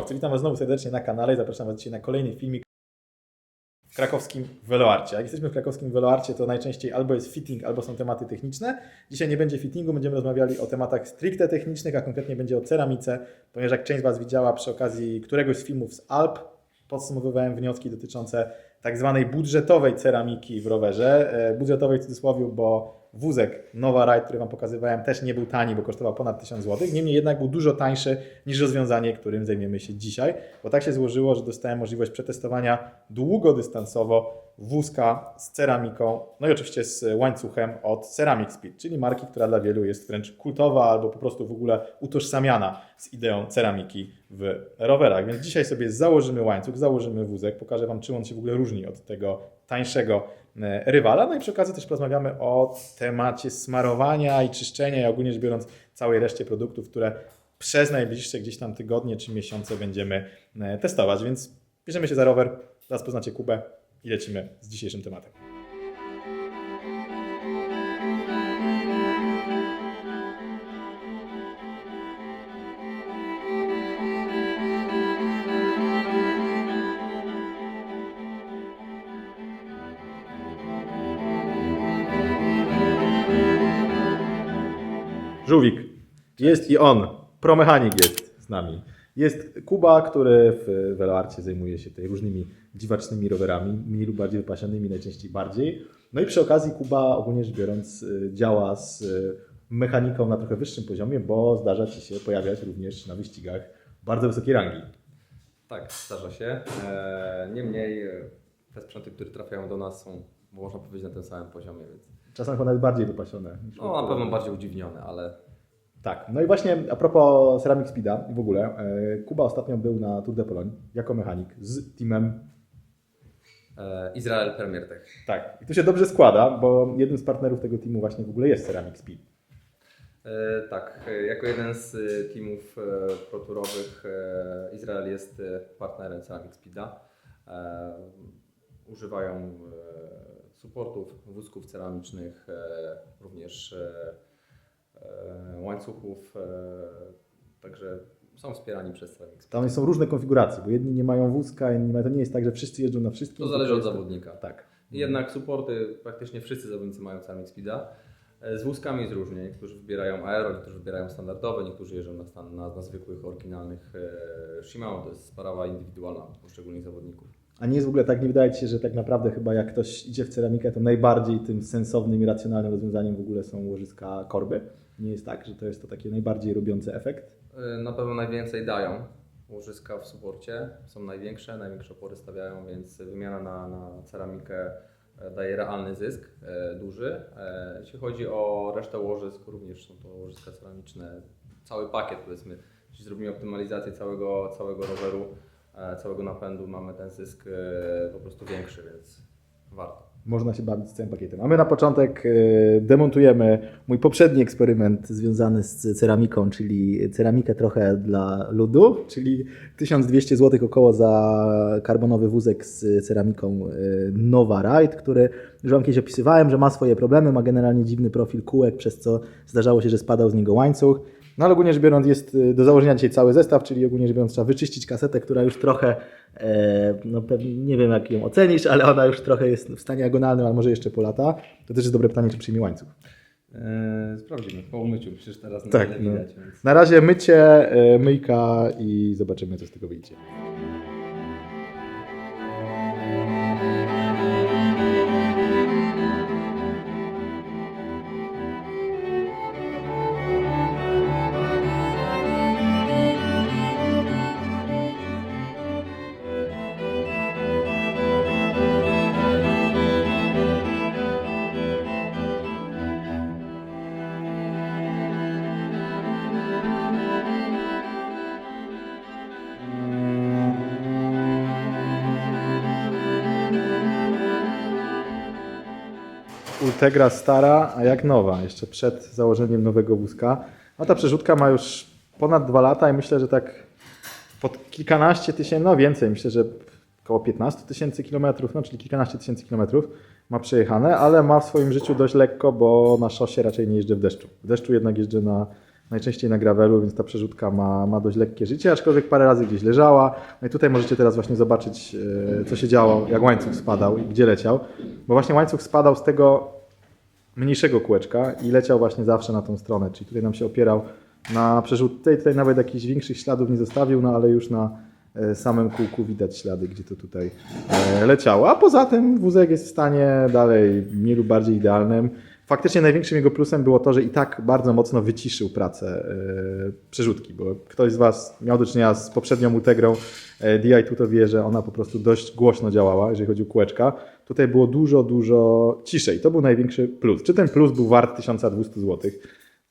Czołowcy. Witam Was znowu serdecznie na kanale i zapraszam Was dzisiaj na kolejny filmik w krakowskim Veloarcie. Jak jesteśmy w krakowskim Veloarcie, to najczęściej albo jest fitting, albo są tematy techniczne. Dzisiaj nie będzie fittingu, będziemy rozmawiali o tematach stricte technicznych, a konkretnie będzie o ceramice, ponieważ jak część z Was widziała przy okazji któregoś z filmów z Alp, podsumowywałem wnioski dotyczące tak zwanej budżetowej ceramiki w rowerze. E, Budżetowej w cudzysłowie, bo wózek Nova Ride, który Wam pokazywałem, też nie był tani, bo kosztował ponad 1000 zł. Niemniej jednak był dużo tańszy niż rozwiązanie, którym zajmiemy się dzisiaj, bo tak się złożyło, że dostałem możliwość przetestowania długodystansowo wózka z ceramiką, no i oczywiście z łańcuchem od Ceramic Speed, czyli marki, która dla wielu jest wręcz kultowa albo po prostu w ogóle utożsamiana z ideą ceramiki w rowerach. Więc dzisiaj sobie założymy łańcuch, założymy wózek, pokażę Wam, czym on się w ogóle różni od tego tańszego e, rywala. No i przy okazji też porozmawiamy o temacie smarowania i czyszczenia i ogólnie rzecz biorąc całej reszcie produktów, które przez najbliższe gdzieś tam tygodnie czy miesiące będziemy e, testować. Więc bierzemy się za rower, zaraz poznacie Kubę i lecimy z dzisiejszym tematem. Żółwik. Jest i on. Promechanik jest z nami. Jest Kuba, który w Veloarcie zajmuje się tutaj różnymi dziwacznymi rowerami, mniej lub bardziej wypasionymi, najczęściej bardziej. No i przy okazji Kuba ogólnie rzecz biorąc y, działa z y, mechaniką na trochę wyższym poziomie, bo zdarza Ci się pojawiać również na wyścigach bardzo wysokiej rangi. Tak, zdarza się. E, Niemniej e, te sprzęty, które trafiają do nas są, można powiedzieć, na tym samym poziomie, więc Czasem chyba nawet bardziej wypasione. no, na pewno bardziej udziwnione, ale Tak, no i właśnie a propos Ceramic Speeda i w ogóle, e, Kuba ostatnio był na Tour de Pologne jako mechanik z teamem e, Izrael Premier Tech. Tak, i to się dobrze składa, bo jednym z partnerów tego teamu właśnie w ogóle jest Ceramic Speed. E, Tak, jako jeden z teamów proturowych Izrael jest partnerem Ceramic Speeda. E, Używają supportów, wózków ceramicznych, również łańcuchów, e, także są wspierani przez Speed. Tam są różne konfiguracje, bo jedni nie mają wózka, inni nie mają. To nie jest tak, że wszyscy jeżdżą na wszystkim. To zależy od zawodnika. Tak. Jednak supporty praktycznie wszyscy zawodnicy mają Ceramic Speeda. E, Z wózkami jest różnie. Niektórzy wybierają aero, niektórzy wybierają standardowe, niektórzy jeżdżą na, stan, na, na zwykłych, oryginalnych e, Shimano. To jest sprawa indywidualna poszczególnych zawodników. A nie jest w ogóle tak, nie wydaje Ci się, że tak naprawdę chyba jak ktoś idzie w ceramikę, to najbardziej tym sensownym i racjonalnym rozwiązaniem w ogóle są łożyska korby. Nie jest tak, że to jest to takie najbardziej robiące efekt. E, Na pewno najwięcej dają łożyska w suporcie. Są największe, największe opory stawiają, więc wymiana na, na ceramikę e, daje realny zysk e, duży. E, Jeśli chodzi o resztę łożysk, również są to łożyska ceramiczne, cały pakiet powiedzmy. Jeśli zrobimy optymalizację całego, całego roweru, całego napędu, mamy ten zysk e, po prostu większy, więc warto. Można się bawić z całym pakietem. A my na początek e, demontujemy mój poprzedni eksperyment związany z ceramiką, czyli ceramikę trochę dla ludu, czyli 1200 zł około za karbonowy wózek z ceramiką e, Nova Ride, który już Wam kiedyś opisywałem, że ma swoje problemy, ma generalnie dziwny profil kółek, przez co zdarzało się, że spadał z niego łańcuch. No ale ogólnie rzecz biorąc jest e, do założenia dzisiaj cały zestaw, czyli ogólnie rzecz biorąc trzeba wyczyścić kasetę, która już trochę, e, no pewnie nie wiem jak ją ocenisz, ale ona już trochę jest w stanie agonalnym, ale może jeszcze po lata. To też jest dobre pytanie, czy przyjmie łańcuch. E, sprawdzimy po umyciu, przecież teraz Tak, niewiele no. widać. Więc... Na razie mycie, e, myjka i zobaczymy co z tego wyjdzie. Ultegra stara, a jak nowa, jeszcze przed założeniem nowego wózka. No ta przerzutka ma już ponad dwa lata i myślę, że tak pod kilkanaście tysięcy, no więcej, myślę, że około 15 tysięcy kilometrów, no czyli kilkanaście tysięcy kilometrów ma przejechane, ale ma w swoim życiu dość lekko, bo na szosie raczej nie jeżdżę w deszczu. W deszczu jednak jeżdżę na najczęściej na gravelu, więc ta przerzutka ma, ma dość lekkie życie, aczkolwiek parę razy gdzieś leżała. No i tutaj możecie teraz właśnie zobaczyć, e, co się działo, jak łańcuch spadał i gdzie leciał. Bo właśnie łańcuch spadał z tego mniejszego kółeczka i leciał właśnie zawsze na tą stronę, czyli tutaj nam się opierał na przerzutce i tutaj nawet jakichś większych śladów nie zostawił, no ale już na e, samym kółku widać ślady, gdzie to tutaj e, leciało. A poza tym wózek jest w stanie dalej mniej lub bardziej idealnym. Faktycznie największym jego plusem było to, że i tak bardzo mocno wyciszył pracę e, przerzutki, bo ktoś z Was miał do czynienia z poprzednią Utegrą e, DI2, to wie, że ona po prostu dość głośno działała, jeżeli chodzi o kółeczka. Tutaj było dużo, dużo ciszej. To był największy plus. Czy ten plus był wart 1200 zł?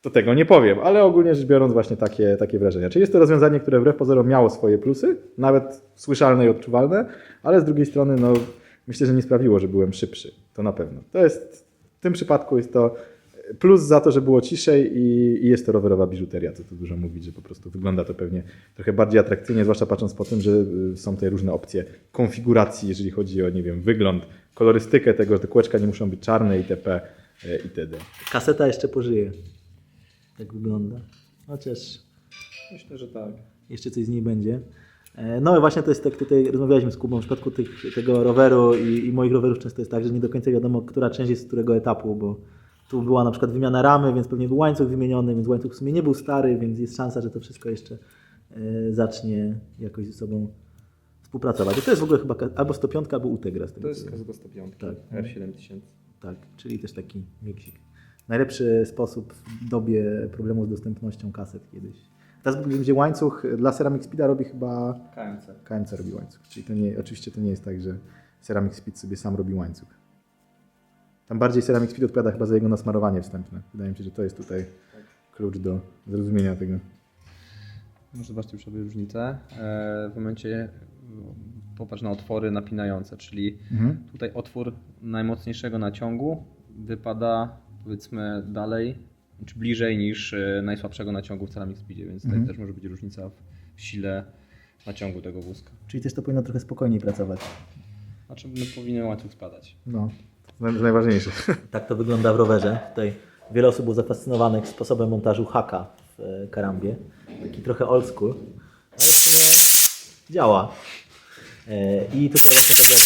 To tego nie powiem, ale ogólnie rzecz biorąc właśnie takie, takie wrażenia. Czyli jest to rozwiązanie, które wbrew pozorom miało swoje plusy, nawet słyszalne i odczuwalne, ale z drugiej strony no, myślę, że nie sprawiło, że byłem szybszy. To na pewno. To jest, w tym przypadku jest to plus za to, że było ciszej i, i jest to rowerowa biżuteria, co tu dużo mówić, że po prostu wygląda to pewnie trochę bardziej atrakcyjnie, zwłaszcza patrząc po tym, że y, są tutaj różne opcje konfiguracji, jeżeli chodzi o, nie wiem, wygląd, kolorystykę tego, że te kółeczka nie muszą być czarne itp. y, itd. Kaseta jeszcze pożyje. Tak wygląda. Chociaż Myślę, że tak. jeszcze coś z niej będzie. E, No i właśnie to jest tak, tutaj rozmawialiśmy z Kubą w przypadku tych, tego roweru i, i moich rowerów często jest tak, że nie do końca wiadomo, która część jest z którego etapu, bo tu była na przykład wymiana ramy, więc pewnie był łańcuch wymieniony, więc łańcuch w sumie nie był stary, więc jest szansa, że to wszystko jeszcze e, zacznie jakoś ze sobą współpracować. I to jest w ogóle chyba albo 105, albo Utegra. z tego To jest. Kazuga 105, Tak. R7000. Tak, czyli też taki miksik. Najlepszy sposób w dobie problemu z dostępnością kaset kiedyś. Teraz będzie łańcuch dla Ceramic Speeda robi chyba KMC. KMC robi łańcuch. Czyli to nie, oczywiście to nie jest tak, że Ceramic Speed sobie sam robi łańcuch. Tam bardziej Ceramic Speed odpowiada chyba za jego nasmarowanie wstępne. Wydaje mi się, że to jest tutaj klucz do zrozumienia tego. Może zobaczcie już sobie różnicę. E, W momencie no, popatrz na otwory napinające, czyli tutaj otwór najmocniejszego naciągu wypada powiedzmy dalej, czy bliżej niż e, najsłabszego naciągu w Ceramic Speedzie, więc tutaj Mhm. też może być różnica w sile naciągu tego wózka. Czyli też to powinno trochę spokojniej pracować. Znaczy my powinien łańcuch spadać. No, to jest najważniejsze. Tak to wygląda w rowerze. Tutaj wiele osób było zafascynowanych sposobem montażu haka w e, karambie. Taki trochę old school. Ale w sumie działa. E, I tutaj właśnie tak jak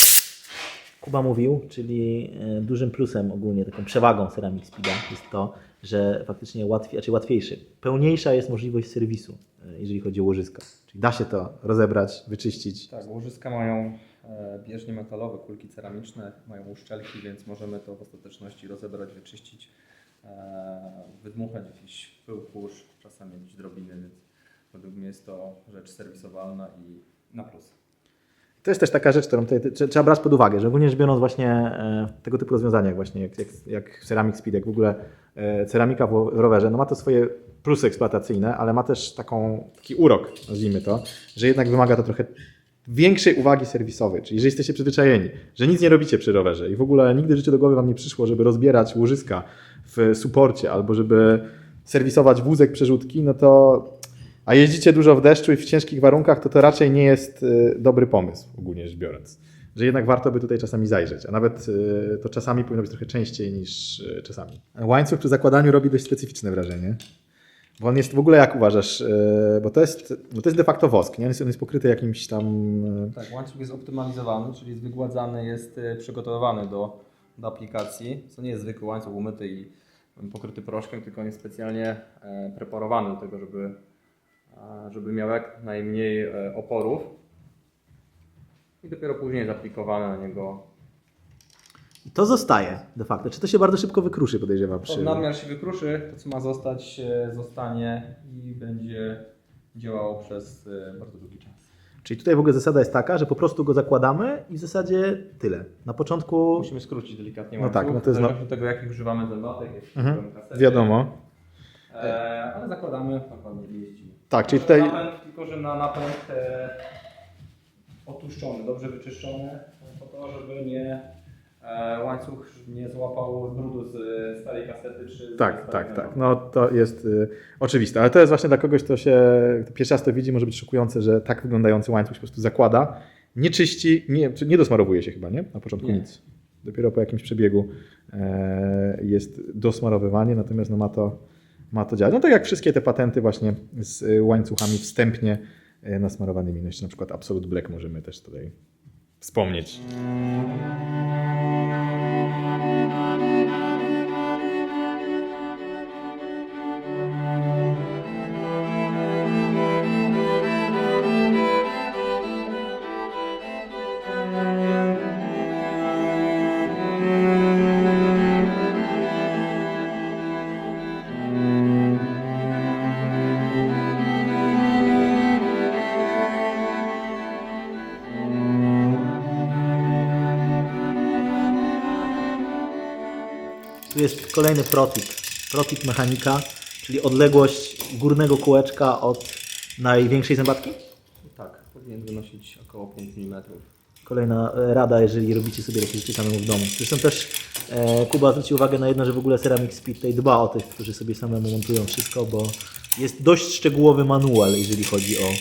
Kuba mówił, czyli e, dużym plusem ogólnie, taką przewagą Ceramic Speeda jest to, że faktycznie łatwiej, znaczy łatwiejszy, pełniejsza jest możliwość serwisu, e, jeżeli chodzi o łożyska. Czyli da się to rozebrać, wyczyścić. Tak, łożyska mają e, bieżnie metalowe, kulki ceramiczne, mają uszczelki, więc możemy to w ostateczności rozebrać, wyczyścić, wydmuchać jakiś pył, kurz, czasami jakieś drobiny, więc według mnie jest to rzecz serwisowalna i na plus. To jest też taka rzecz, którą tutaj trze- trzeba brać pod uwagę, że rzecz biorąc właśnie e, tego typu rozwiązania, właśnie jak, jak, jak Ceramic Speed, jak w ogóle e, ceramika w, rowerze, no ma to swoje plusy eksploatacyjne, ale ma też taką, taki urok, nazwijmy to, że jednak wymaga to trochę większej uwagi serwisowej. Czyli jeżeli jesteście przyzwyczajeni, że nic nie robicie przy rowerze i w ogóle nigdy w życiu do głowy Wam nie przyszło, żeby rozbierać łożyska w suporcie albo żeby serwisować wózek przerzutki, no to a jeździcie dużo w deszczu i w ciężkich warunkach, to to raczej nie jest y, dobry pomysł, ogólnie rzecz biorąc. Że jednak warto by tutaj czasami zajrzeć, a nawet y, to czasami powinno być trochę częściej niż y, czasami. Łańcuch przy zakładaniu robi dość specyficzne wrażenie. Bo on jest w ogóle, jak uważasz, bo to jest, bo to jest de facto wosk, nie? On jest, on jest pokryty jakimś tam... Tak, łańcuch jest optymalizowany, czyli jest wygładzany, jest przygotowywany do, do aplikacji. To nie jest zwykły łańcuch umyty i pokryty proszkiem, tylko on jest specjalnie e, preparowany do tego, żeby, żeby miał jak najmniej e, oporów. I dopiero później jest aplikowany na niego. I to zostaje de facto. Czy to się bardzo szybko wykruszy, podejrzewam? To Przy... nadmiar się wykruszy, to co ma zostać, e, zostanie i będzie działało przez e, bardzo długi czas. Czyli tutaj w ogóle zasada jest taka, że po prostu go zakładamy i w zasadzie tyle. Na początku Musimy skrócić delikatnie No tak, no to jest zależności od tego jakich używamy zębatek, jakich Mhm, kasety. Wiadomo. E, ale zakładamy, jeździmy. Tak, czyli tutaj... Napęd, tylko że na napęd e, otuszczony, dobrze wyczyszczony, po to, żeby nie e, łańcuch nie złapał brudu z e, starej kasety czy z Tak, tak, tak. No to jest y, oczywiste, ale to jest właśnie dla kogoś, kto się kto pierwszy raz to widzi, może być szokujące, że tak wyglądający łańcuch się po prostu zakłada, nie czyści, nie, czy nie dosmarowuje się chyba, nie? Na początku Nie. nic. Dopiero po jakimś przebiegu e, jest dosmarowywanie, natomiast no ma to ma to działać. No tak jak wszystkie te patenty właśnie z y, łańcuchami wstępnie y, nasmarowanymi. No na przykład Absolute Black możemy też tutaj wspomnieć. Tu jest kolejny protip. Protip mechanika, czyli odległość górnego kółeczka od największej zębatki. Tak, powinien wynosić około 5 mm. Kolejna e, rada, jeżeli robicie sobie takie rzeczy samemu w domu. Zresztą też e, Kuba zwrócił uwagę na jedno, że w ogóle Ceramic Speed tutaj dba o tych, którzy sobie samemu montują wszystko, bo jest dość szczegółowy manual, jeżeli chodzi o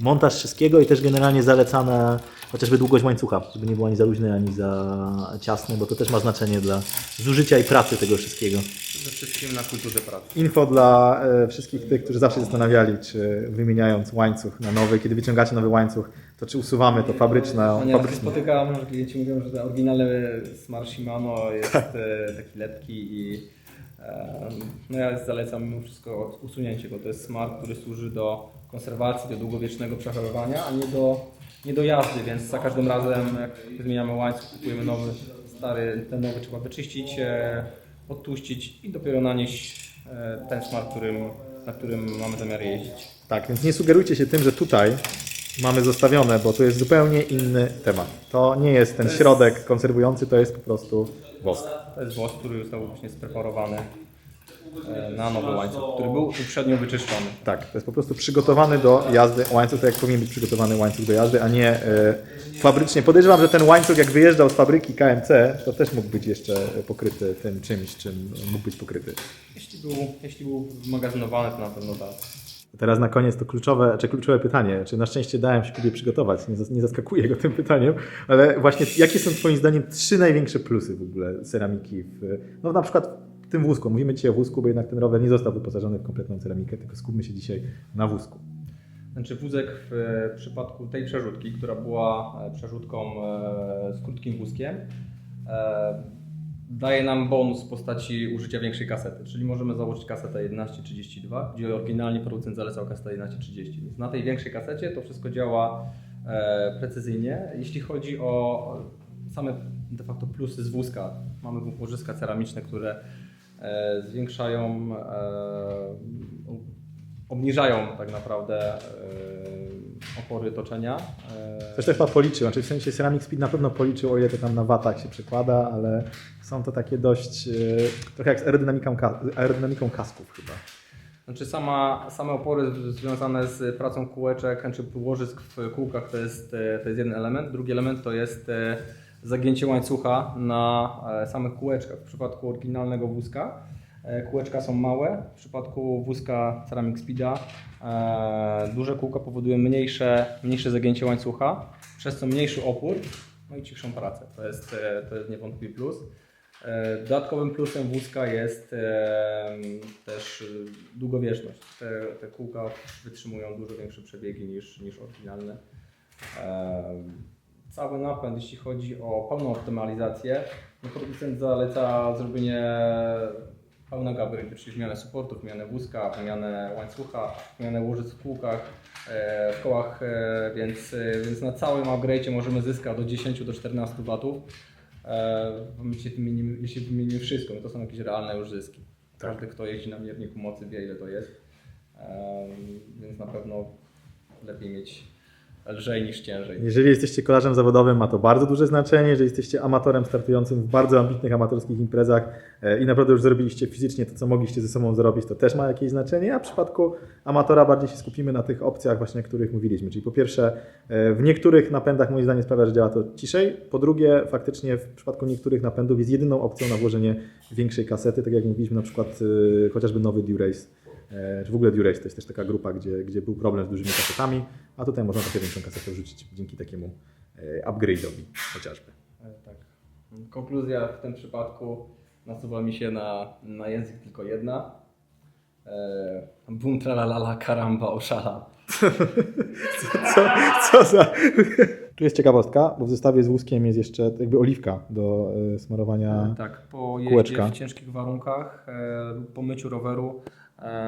montaż wszystkiego i też generalnie zalecana chociażby długość łańcucha, żeby nie był ani za luźny, ani za ciasny, bo to też ma znaczenie dla zużycia i pracy tego wszystkiego. Przede wszystkim na kulturze pracy. Info dla e, wszystkich tych, którzy zawsze się zastanawiali, czy wymieniając łańcuch na nowy, kiedy wyciągacie nowy łańcuch, to czy usuwamy to fabryczne, No nie, fabryczne. spotykałem, że klienci mówią, że ten oryginalny Smart Shimano jest e, taki lepki i e, no ja zalecam mimo wszystko usunięcie go. To jest smart, który służy do konserwacji, do długowiecznego przechowywania, a nie do, nie do jazdy, więc za każdym razem jak zmieniamy łańcuch, kupujemy nowy, stary, ten nowy trzeba wyczyścić, e, odtłuścić i dopiero nanieść e, ten smart, którym, na którym mamy zamiar jeździć. Tak, więc nie sugerujcie się tym, że tutaj mamy zostawione, bo to jest zupełnie inny temat. To nie jest ten jest- środek konserwujący, to jest po prostu wosk. To jest włos, który został właśnie spreparowany na nowy łańcuch, który był uprzednio wyczyszczony. Tak, to jest po prostu przygotowany do jazdy łańcuch, tak jak powinien być przygotowany łańcuch do jazdy, a nie e, fabrycznie. Podejrzewam, że ten łańcuch jak wyjeżdżał z fabryki KMC, to też mógł być jeszcze pokryty tym czymś, czym mógł być pokryty. Jeśli był, jeśli był zmagazynowany, to na pewno tak. Teraz na koniec to kluczowe, czy kluczowe pytanie, czy na szczęście dałem się Kubie przygotować, nie, nie zaskakuję go tym pytaniem, ale właśnie jakie są Twoim zdaniem trzy największe plusy w ogóle ceramiki, w, no na przykład tym wózku, mówimy dzisiaj o wózku, bo jednak ten rower nie został wyposażony w kompletną ceramikę, tylko skupmy się dzisiaj na wózku. Znaczy wózek w e, przypadku tej przerzutki, która była e, przerzutką e, z krótkim wózkiem, daje nam bonus w postaci użycia większej kasety, czyli możemy założyć kasetę 1132, gdzie oryginalnie producent zalecał kasetę 1130. Więc na tej większej kasecie to wszystko działa precyzyjnie. Jeśli chodzi o same de facto plusy z wózka, mamy łożyska ceramiczne, które zwiększają e, obniżają tak naprawdę e, opory toczenia. E, Coś też Pan policzył, znaczy w sensie Ceramic Speed na pewno policzył, o ile to tam na watach się przekłada, ale są to takie dość, e, trochę jak z aerodynamiką, aerodynamiką kasków chyba. Znaczy sama, same opory związane z pracą kółeczek, czy łożysk w kółkach to jest, e, to jest jeden element. Drugi element to jest e, zagięcie łańcucha na e, samych kółeczkach. W przypadku oryginalnego wózka e, kółeczka są małe, w przypadku wózka Ceramic Speeda e, duże kółka powodują mniejsze, mniejsze zagięcie łańcucha, przez co mniejszy opór, no i cichszą pracę. To jest, to jest niewątpliwy plus. Dodatkowym plusem wózka jest też długowieczność. Te, te kółka wytrzymują dużo większe przebiegi niż, niż oryginalne. Cały napęd, jeśli chodzi o pełną optymalizację, no producent zaleca zrobienie pełnego upgrade'u, czyli zmianę supportów, zmianę wózka, wymianę łańcucha, zmianę łożysk w kółkach, e, w kołach, e, więc, e, więc na całym upgrade'cie możemy zyskać do 10 do 14 watów. Jeśli wymienimy, jeśli wymienimy wszystko, no to są jakieś realne już zyski. Każdy, kto jeździ na mierniku mocy wie ile to jest, więc na pewno lepiej mieć lżej niż ciężej. Jeżeli jesteście kolarzem zawodowym, ma to bardzo duże znaczenie. Jeżeli jesteście amatorem startującym w bardzo ambitnych amatorskich imprezach e, i naprawdę już zrobiliście fizycznie to, co mogliście ze sobą zrobić, to też ma jakieś znaczenie. A w przypadku amatora bardziej się skupimy na tych opcjach, właśnie o których mówiliśmy. Czyli po pierwsze, e, w niektórych napędach moim zdaniem sprawia, że działa to ciszej. Po drugie, faktycznie w przypadku niektórych napędów jest jedyną opcją na włożenie większej kasety, tak jak mówiliśmy, na przykład e, chociażby nowy Durace. E, Czy w ogóle Durace to jest też taka grupa, gdzie, gdzie był problem z dużymi kasetami, a tutaj można trochę większą kasetę wrzucić dzięki takiemu e, upgrade'owi chociażby. E, Tak. Konkluzja w tym przypadku nasuwa mi się na, na język tylko jedna. Bum tralalala karamba oszala. Co, co za... Tu jest ciekawostka, bo w zestawie z wózkiem jest jeszcze jakby oliwka do smarowania. Tak, po jeździe Kółeczka. w ciężkich warunkach lub po myciu roweru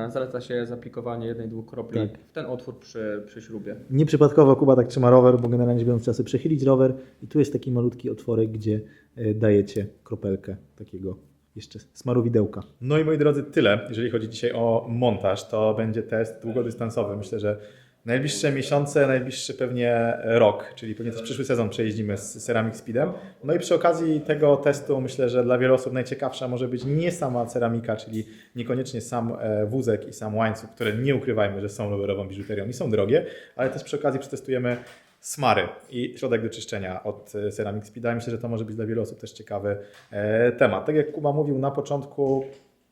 zaleca się zaplikowanie jednej, dwóch kropli Tak. w ten otwór przy, przy śrubie. Nieprzypadkowo Kuba tak trzyma rower, bo generalnie biorąc sobie przechylić rower i tu jest taki malutki otworek, gdzie e, dajecie kropelkę takiego jeszcze smarowidełka. No i moi drodzy, tyle, jeżeli chodzi dzisiaj o montaż. To będzie test długodystansowy. Myślę, że najbliższe miesiące, najbliższy pewnie rok, czyli pewnie też przyszły sezon przejeździmy z Ceramic Speedem. No i przy okazji tego testu myślę, że dla wielu osób najciekawsza może być nie sama ceramika, czyli niekoniecznie sam e, wózek i sam łańcuch, które nie ukrywajmy, że są rowerową biżuterią i są drogie, ale też przy okazji przetestujemy smary i środek do czyszczenia od e, Ceramic Speeda. Myślę, że to może być dla wielu osób też ciekawy e, temat. Tak jak Kuba mówił na początku,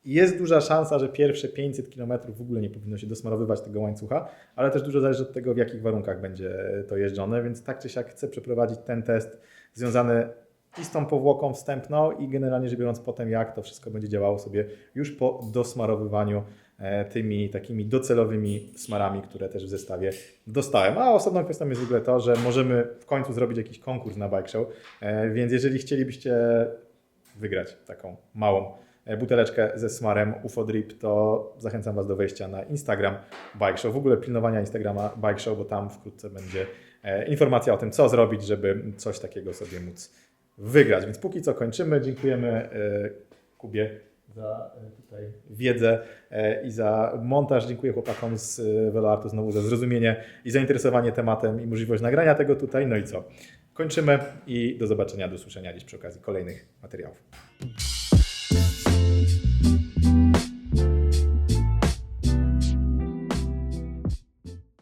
jest duża szansa, że pierwsze 500 km w ogóle nie powinno się dosmarowywać tego łańcucha, ale też dużo zależy od tego, w jakich warunkach będzie to jeżdżone, więc tak czy siak chcę przeprowadzić ten test związany i z tą powłoką wstępną i generalnie rzecz biorąc potem, jak to wszystko będzie działało sobie już po dosmarowywaniu e, tymi takimi docelowymi smarami, które też w zestawie dostałem. A osobną kwestią jest w ogóle to, że możemy w końcu zrobić jakiś konkurs na Bike Show, e, więc jeżeli chcielibyście wygrać taką małą buteleczkę ze smarem UFO Drip, to zachęcam Was do wejścia na Instagram Bike Show. W ogóle pilnowania Instagrama Bike Show, bo tam wkrótce będzie e, informacja o tym, co zrobić, żeby coś takiego sobie móc wygrać. Więc póki co kończymy. Dziękujemy e, Kubie za e, tutaj wiedzę e, i za montaż. Dziękuję chłopakom z e, VeloArtu znowu za zrozumienie i zainteresowanie tematem i możliwość nagrania tego tutaj. No i co? Kończymy i do zobaczenia, do usłyszenia dziś przy okazji kolejnych materiałów.